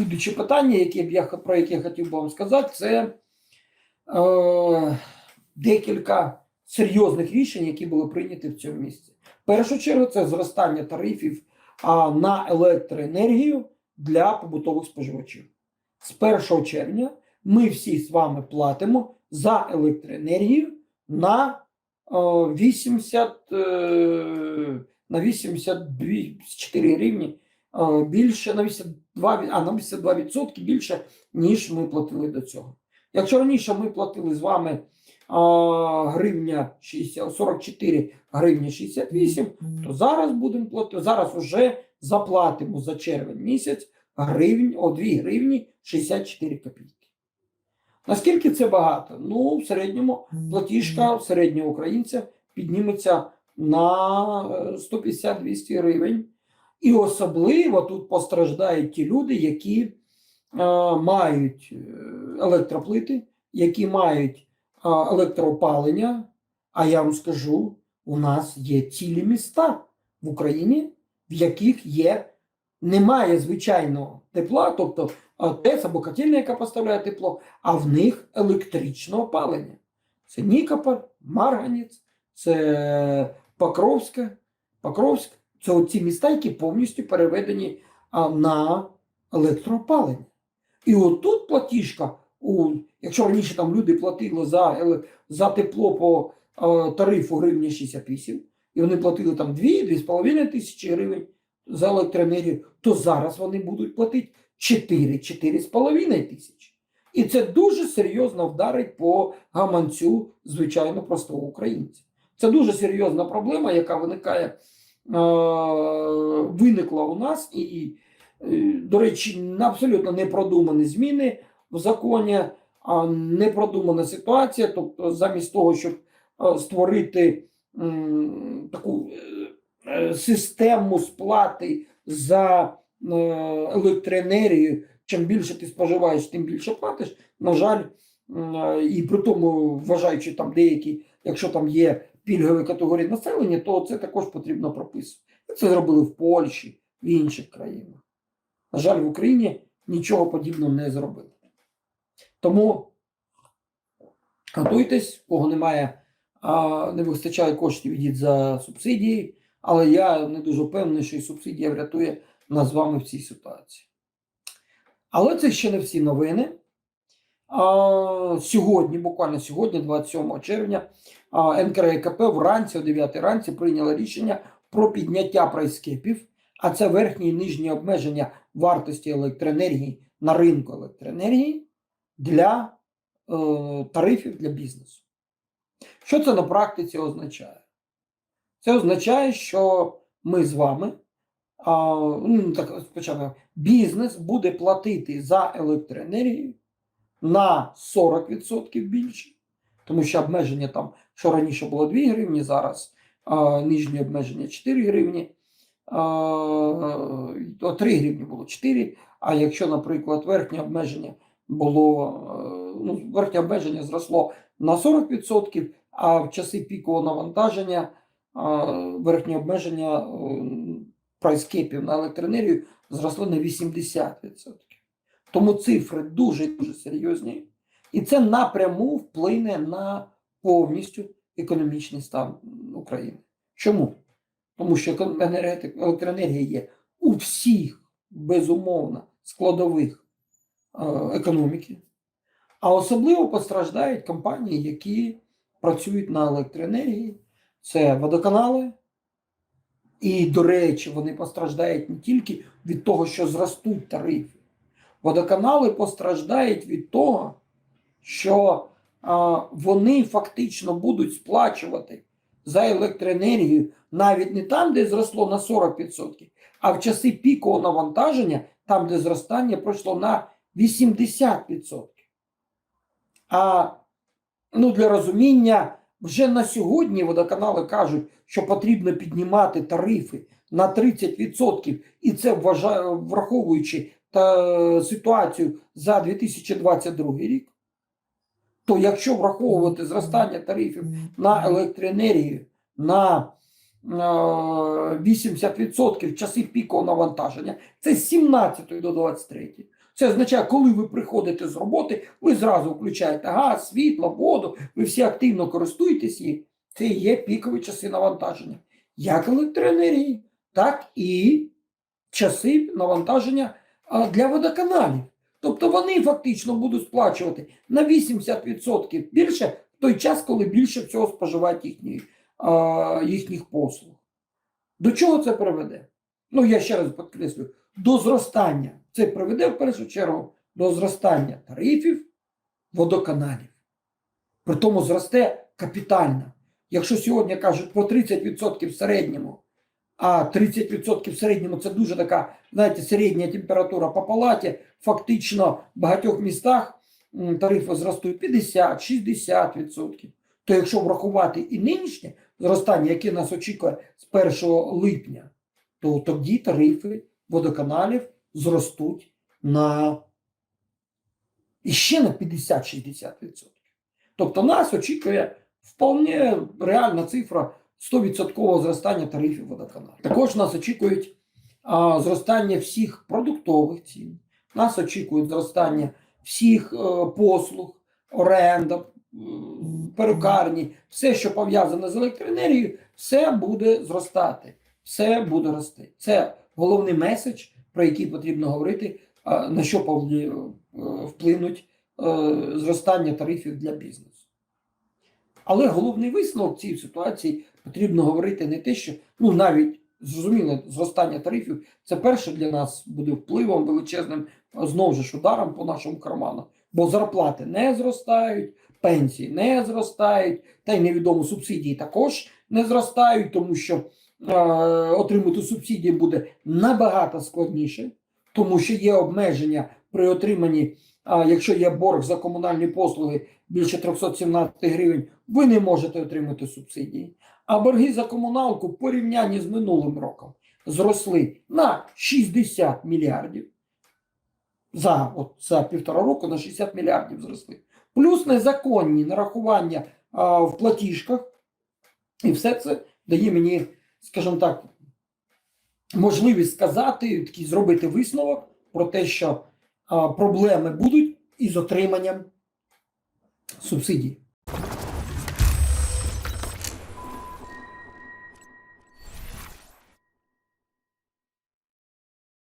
слідуче питання, яке б я про яке я хотів би вам сказати, це е, декілька серйозних рішень, які були прийняті в цьому місці. В першу чергу, це зростання тарифів а, на електроенергію для побутових споживачів. З 1 червня ми всі з вами платимо за електроенергію на е, 80, е, на 84 гривні е, більше на 82, а на 82% більше, ніж ми платили до цього. Якщо раніше ми платили з вами гривня 60, 44 гривні 68, то зараз будемо платити, зараз вже заплатимо за червень місяць гривень, о 2 гривні 64 копійки. Наскільки це багато? Ну, в середньому платіжка середнього українця підніметься на е, 150-200 гривень. І особливо тут постраждають ті люди, які е, мають е, електроплити, які мають е, електроопалення. А я вам скажу, у нас є цілі міста в Україні, в яких є, немає звичайного тепла, тобто ТЕЦ або котельня, яка поставляє тепло, а в них електричне опалення. Це Нікополь, Марганець, це Покровська, Покровськ. Це ці міста, які повністю переведені на електроопалення. І отут платіжка, у, якщо раніше там люди платили за, за тепло по е, тарифу гривні 68, і вони платили там 2-2,5 тисячі гривень за електроенергію, то зараз вони будуть платити 4-4,5 тисячі. І це дуже серйозно вдарить по гаманцю звичайно простого українця. Це дуже серйозна проблема, яка виникає, виникла у нас, і, е, до речі, абсолютно непродумані зміни в законі, а непродумана ситуація. Тобто, замість того, щоб е, створити таку е, е, систему сплати за е, електроенергію, чим більше ти споживаєш, тим більше платиш. На жаль, е, і при тому, вважаючи там деякі, якщо там є пільгові категорії населення, то це також потрібно прописувати. Це зробили в Польщі, в інших країнах. На жаль, в Україні нічого подібного не зробили. Тому готуйтесь, кого немає, не вистачає коштів, ідіть за субсидії, але я не дуже впевнений, що і субсидія врятує нас з вами в цій ситуації. Але це ще не всі новини. Сьогодні, буквально сьогодні, 27 червня, а, НКРЕКП вранці о 9 ранці прийняло рішення про підняття прайскепів, а це верхні і нижні обмеження вартості електроенергії на ринку електроенергії для е, тарифів для бізнесу. Що це на практиці означає? Це означає, що ми з вами, а, ну, так спочатку, бізнес буде платити за електроенергію на 40% більше, тому що обмеження там, що раніше було 2 гривні, зараз а, нижнє обмеження 4 гривні, о, 3 гривні було 4, а якщо, наприклад, верхнє обмеження було, е, ну, верхнє обмеження зросло на 40%, а в часи пікового навантаження а, верхнє обмеження е, прайскепів на електроенергію зросло на 80%. Тому цифри дуже дуже серйозні, і це напряму вплине на повністю економічний стан України. Чому? Тому що електроенергія є у всіх безумовно складових е, економіки, а особливо постраждають компанії, які працюють на електроенергії, це водоканали. І, до речі, вони постраждають не тільки від того, що зростуть тарифи. Водоканали постраждають від того, що а, вони фактично будуть сплачувати за електроенергію навіть не там, де зросло на 40%, а в часи пікового навантаження, там, де зростання пройшло на 80%. А ну, для розуміння, вже на сьогодні водоканали кажуть, що потрібно піднімати тарифи на 30%, і це вважаю, враховуючи та ситуацію за 2022 рік. То якщо враховувати зростання тарифів на електроенергію на е, 80% в часи пікового навантаження, це з 17 до 23. Це означає, коли ви приходите з роботи, ви зразу включаєте газ, світло, воду, ви всі активно користуєтесь їм. Це є пікові часи навантаження. Як електроенергії, так і часи навантаження для водоканалів. Тобто вони фактично будуть сплачувати на 80% більше в той час, коли більше всього споживають їхні, а, їхніх послуг. До чого це приведе? Ну, я ще раз підкреслю, до зростання. Це приведе в першу чергу до зростання тарифів водоканалів. При тому зросте капітально. Якщо сьогодні кажуть про 30% в середньому, а 30% в середньому це дуже така, знаєте, середня температура по палаті, фактично в багатьох містах тарифи зростуть 50-60%. То якщо врахувати і нинішнє зростання, яке нас очікує з 1 липня, то тоді тарифи водоканалів зростуть на іще на 50-60%. Тобто нас очікує вполне реальна цифра 100% зростання тарифів водоканалів. Також нас очікують а, зростання всіх продуктових цін, нас очікують зростання всіх е, послуг, оренда, м, перукарні, все, що пов'язане з електроенергією, все буде зростати, все буде рости. Це головний меседж, про який потрібно говорити, а, на що повлі- е, вплинуть е, зростання тарифів для бізнесу. Але головний висновок цій ситуації потрібно говорити не те, що ну навіть зрозуміло, зростання тарифів це перше для нас буде впливом величезним знову ж ударом по нашому карману. Бо зарплати не зростають, пенсії не зростають, та й невідомо субсидії також не зростають, тому що е, отримати субсидії буде набагато складніше, тому що є обмеження при отриманні, а якщо є борг за комунальні послуги більше 317 гривень, ви не можете отримати субсидії. А борги за комуналку в порівнянні з минулим роком зросли на 60 мільярдів. За, от, за півтора року на 60 мільярдів зросли. Плюс незаконні нарахування а, в платіжках. І все це дає мені, скажімо так, можливість сказати, такий зробити висновок про те, що а, проблеми будуть із отриманням субсидій.